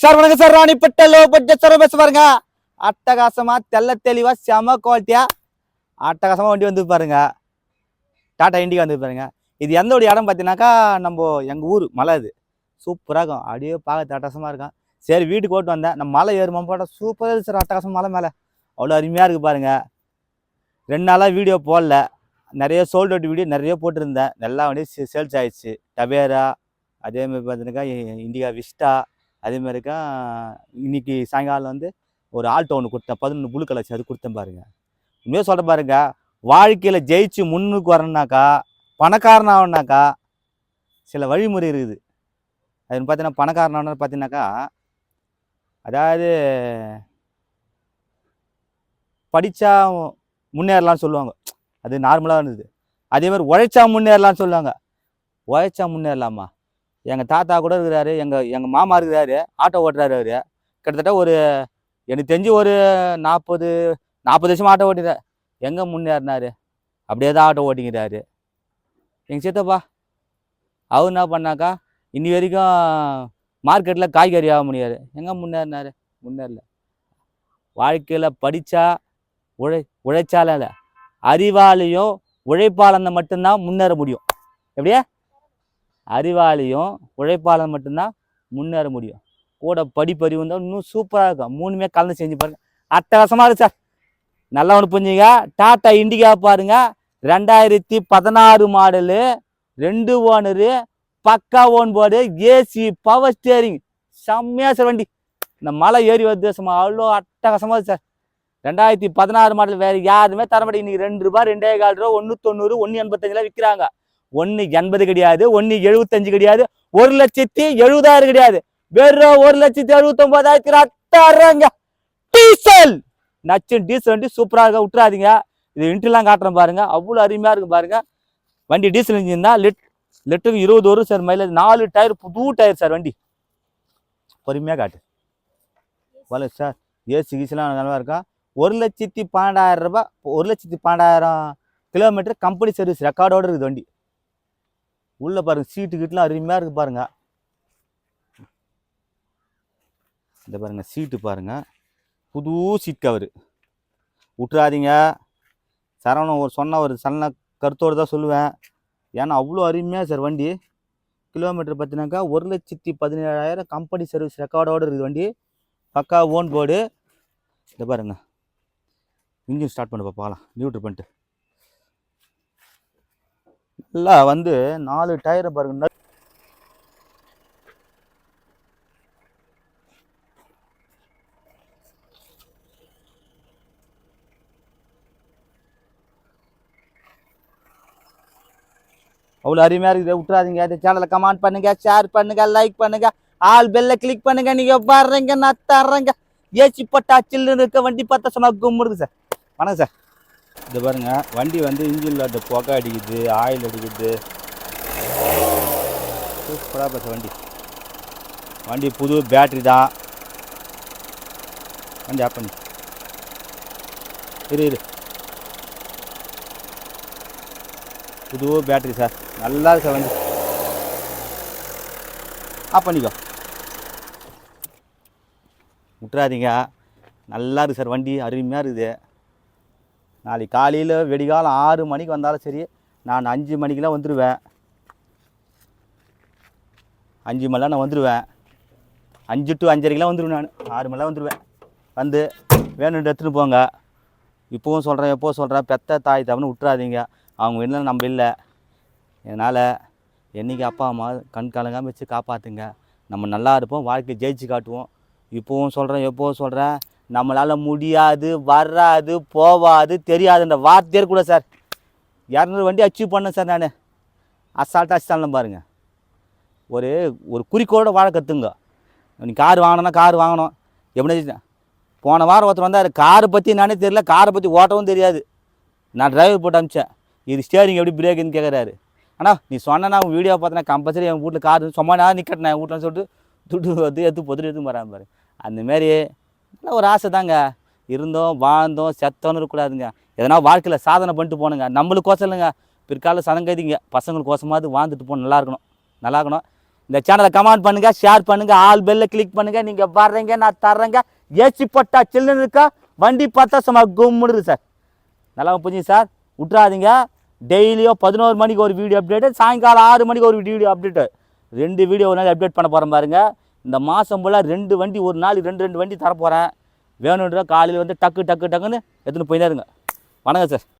Sir வணக்கம் sir ராணிப்பட்ட low budget sir பேச பாருங்க. அட்டகாசமா தெள்ள தெளிவா செம குவாலிட்டியா அட்டகாசமா வண்டி வந்து பாருங்க. டாடா இண்டிகா வந்து பாருங்க. இது எந்த ஒரு இடம் பார்த்தீங்கன்னாக்கா நம்ம எங்கள் ஊர் மலை இது சூப்பராக இருக்கும். அப்படியே பார்க்க அட்டகாசமாக இருக்கும். சரி வீட்டுக்கு ஓட்டு வந்தேன். நம்ம மலை ஏறுமா போட்டால் சூப்பராக இருக்குது சார் அட்டகாசம் மலை மேலே. அவ்வளோ அருமையாக இருக்குது பாருங்க. ரெண்டு நாளாக வீடியோ போடல. நிறைய சோல்ட் அவுட் வீடியோ நிறைய போட்டிருந்தேன். நல்லா வண்டியும் சேல்ஸ் ஆயிடுச்சு. டவேரா அதேமாதிரி பார்த்தீங்கன்னாக்கா இண்டிகா விஸ்டா அதே மாதிரிக்கா இன்னைக்கு சாயங்காலம் வந்து ஒரு ஆல்டோ ஒன்று கொடுத்தேன். பதினொன்று புழு கலர்ச்சி அது கொடுத்தேன் பாருங்க. உண்மையாக சொல்ற பாருங்க வாழ்க்கையில் ஜெயிச்சு முன்னுக்கு வரணுனாக்கா பணக்காரன் சில வழிமுறை இருக்குது. அது பார்த்தீங்கன்னா பணக்காரன் பார்த்தீங்கன்னாக்கா அதாவது படித்தா முன்னேறலாம்னு சொல்லுவாங்க. அது நார்மலாக இருந்தது. அதே மாதிரி உழைச்சா முன்னேறலாம்னு சொல்லுவாங்க. உழைச்சா முன்னேறலாமா? எங்கள் தாத்தா கூட இருக்கிறாரு எங்கள் எங்கள் மாமா இருக்கிறாரு ஆட்டோ ஓட்டுறாரு அவர். கிட்டத்தட்ட ஒரு எனக்கு தெரிஞ்சு ஒரு நாற்பது நாற்பது வருஷம் ஆட்டோ ஓட்டிடுறார் எங்கே முன்னேறினாரு? அப்படியே தான் ஆட்டோ ஓட்டிக்கிறாரு. எங்கள் சித்தப்பா அவர் என்ன பண்ணாக்கா இன்னி வரைக்கும் மார்க்கெட்டில் காய்கறி ஆக முடியாது. எங்கே முன்னேறினாரு? முன்னேறல. வாழ்க்கையில் படித்தா உழை உழைச்சால இல்லை அறிவாளியும் உழைப்பாளனை மட்டும்தான் முன்னேற முடியும். எப்படியா? அறிவாளியும் உழைப்பாளன் மட்டும்தான் முன்னேற முடியும். கூட படிப்பறிவு இருந்தால் இன்னும் சூப்பராக இருக்கும். மூணுமே கலந்து செஞ்சு பாருங்க. அட்டகாசமாக இருக்கு சார் நல்லா ஒன்று புரிஞ்சுங்க. டாட்டா இண்டிகா பாருங்க. ரெண்டாயிரத்தி பதினாறு மாடலு ரெண்டு ஓனரு பக்கா own board AC power steering செம்மையா சார் வண்டி. இந்த மலை ஏறி வருது சும்மா அவ்வளோ அட்டகாசமாக சார் ரெண்டாயிரத்தி பதினாறு மாடல் வேறு யாருமே தர மாட்டேங்க இன்னைக்கு ரெண்டு ரூபா ரெண்டே கால் ரூபா ஒன்று தொண்ணூறு ஒன்று எண்பத்தஞ்சில் விற்கிறாங்க ஒன்று எண்பது கிடையாது ஒன்று எழுபத்தஞ்சு கிடையாது ஒரு லட்சத்தி எழுபதாயிரம் கிடையாது. வெறும் ஒரு லட்சத்தி எழுபத்தொன்பதாயிரத்தி அத்தாயிரங்க டீசல். நச்சு டீசல் வண்டி சூப்பராக இருக்க? விட்டுறாதீங்க. இது இன்ட்ரிலாம் காட்டுறேன் பாருங்க. அவ்வளோ அருமையாக இருக்கும் பாருங்க. வண்டி டீசல் இன்ஜின் தான். லிட் லிட்டருக்கு இருபது வரும் சார் மைலேஜ் நாலு டயர் புது டயர் சார் வண்டி. பொறுமையாக காட்டு. வலை சார் ஏசி கீசிலாம் நல்லா இருக்கா? ஒரு லட்சத்தி பன்னெண்டாயிரம் ரூபாய் ஒரு லட்சத்தி பன்னெண்டாயிரம் கிலோமீட்டர் கம்பெனி சர்வீஸ் ரெக்கார்டோடு இருக்குது வண்டி. உள்ளே பாருங்க சீட்டு கிட்டலாம் அருமையாக இருக்குது பாருங்கள் இந்த பாருங்க சீட்டு பாருங்க. புது சீட் கவரு விட்டுறாதீங்க சரவணன் ஒரு சொன்ன ஒரு சன்ன கருத்தோடு தான் சொல்லுவேன். ஏன்னா அவ்வளோ அருமையாக சார் வண்டி. கிலோமீட்டர் பார்த்தினாக்கா ஒரு லட்சத்தி பதினேழாயிரம் கம்பெனி சர்வீஸ் ரெக்கார்டோடு இருக்குது வண்டி. பக்கா ஓன் போர்டு இந்த பாருங்க. இன்ஜின் ஸ்டார்ட் பண்ணி பார்க்கலாம் நியூட்ரு பண்ணிட்டு. நல்லா வந்து நாலு டயரை பாருங்க. அவ்வளோ அருமையாக இருக்குது. விட்டுறாதீங்க. இந்த சேனலை கமெண்ட் பண்ணுங்க ஷேர் பண்ணுங்க லைக் பண்ணுங்க ஆல் பெல்ல கிளிக் பண்ணுங்க. நீங்க வர்றீங்க நான் தர்றேங்க. ஏசி பட்டா சில்லுன்னு இருக்க வண்டி பார்த்தா சொன்னா கும்பிடுங்க சார். வணக்கம் சார். இது பாருங்க வண்டி வந்து இன்ஜினில் அந்த புகை அடிக்குது ஆயில் அடிக்குது. சூப்பராக பார்த்த வண்டி. வண்டி புது பேட்ரி தான். வண்டி ஆஃப் பண்ணி. இரு இரு. புது பேட்ரி சார். நல்லா இருக்கு சார் வண்டி. ஆஃப் பண்ணிக்கோ. விட்டுறாதீங்க. நல்லா இருக்குது சார் வண்டி. அருமையாக இருக்குது. நாளைக்கு காலையில் வெடிகாலம் ஆறு மணிக்கு வந்தாலும் சரி நான் அஞ்சு மணிக்கெலாம் வந்துடுவேன் அஞ்சு மணிலாம் நான் வந்துடுவேன் அஞ்சு டு அஞ்சரைக்கெலாம் வந்துடுவேன் நான். ஆறு மணிலாம் வந்துடுவேன் வந்து வேணும்னு எடுத்துன்னு போங்க. இப்போவும் சொல்கிறேன் எப்போ சொல்கிறேன் பெத்த தாய் தவன்னு விட்டுறாதீங்க. அவங்க இல்லை நம்ம இல்லை. இதனால் என்றைக்கு அப்பா அம்மா கண் கலங்காமல் வச்சு காப்பாற்றுங்க நம்ம நல்லா இருப்போம் வாழ்க்கையை ஜெயிச்சு காட்டுவோம். இப்போவும் சொல்கிறேன் எப்போவும் சொல்கிறேன் நம்மளால் முடியாது வராது போவாது தெரியாதுன்ற வார்த்தையே கூட சார். இரநூறு வண்டி அச்சீவ் பண்ணேன் சார் நான். அசால்ட்டாக அசால்ட்னு பாருங்கள் ஒரு ஒரு குறிக்கோளோட வாழ கற்றுங்க நீ கார் வாங்கினா கார் வாங்கணும். எப்படி போன வாரம் ஒருத்தர் வந்தார். காரை பற்றி நானே தெரியல. காரை பற்றி ஓட்டவும் தெரியாது. நான் டிரைவர் போட்டு அமிச்சேன் இது ஸ்டேரிங் எப்படி பிரேக்குன்னு கேட்குறாரு ஆனால் நீ சொன்னா வீடியோ பார்த்தனா கம்பல்சரி என் வீட்டில் கார் சும்மா நான் நிற்கட்டேன் என் வீட்டில் சொல்லிட்டு துட்டு வந்து எடுத்து பொதுட்டு எடுத்து போகிறான் பாரு. அந்தமாரி எல்லாம் ஒரு ஆசை தாங்க இருந்தோம் வாழ்ந்தோம் செத்தோன்னு இருக்கக்கூடாதுங்க. எதனா வாழ்க்கையில் சாதனை பண்ணிட்டு போகணுங்க நம்மளுக்கோசம் இல்லைங்க. பிற்கால பசங்களுக்கு பசங்களுக்கோசமாவது வாழ்ந்துட்டு போகணும் நல்லா இருக்கணும். நல்லா இருக்கணும். இந்த சேனலை கமெண்ட் பண்ணுங்க ஷேர் பண்ணுங்க ஆல் பெல்ல கிளிக் பண்ணுங்கள் நீங்கள் வர்றீங்க நான் தர்றேங்க. ஏசி பட்டா சில்லுன்னு இருக்கா? வண்டி பார்த்தா சும்மா கும்முடுது சார். நல்லா புரிஞ்சுங்க சார். விட்றாதீங்க டெய்லியும் பதினோரு மணிக்கு ஒரு வீடியோ அப்டேட்டு சாயங்காலம் ஆறு மணிக்கு ஒரு வீடியோ அப்டேட்டு ரெண்டு வீடியோ ஒரு நாள் அப்டேட் பண்ண போகிறேன் பாருங்கள் இந்த மாதம் போல் ரெண்டு வண்டி ஒரு நாள் ரெண்டு ரெண்டு வண்டி தரப்போகிறேன் வேணுன்ற காலையில் வந்து டக்கு டக்கு டக்குன்னு எடுத்துன்னு போயினே இருங்க. வணக்கம் சார்.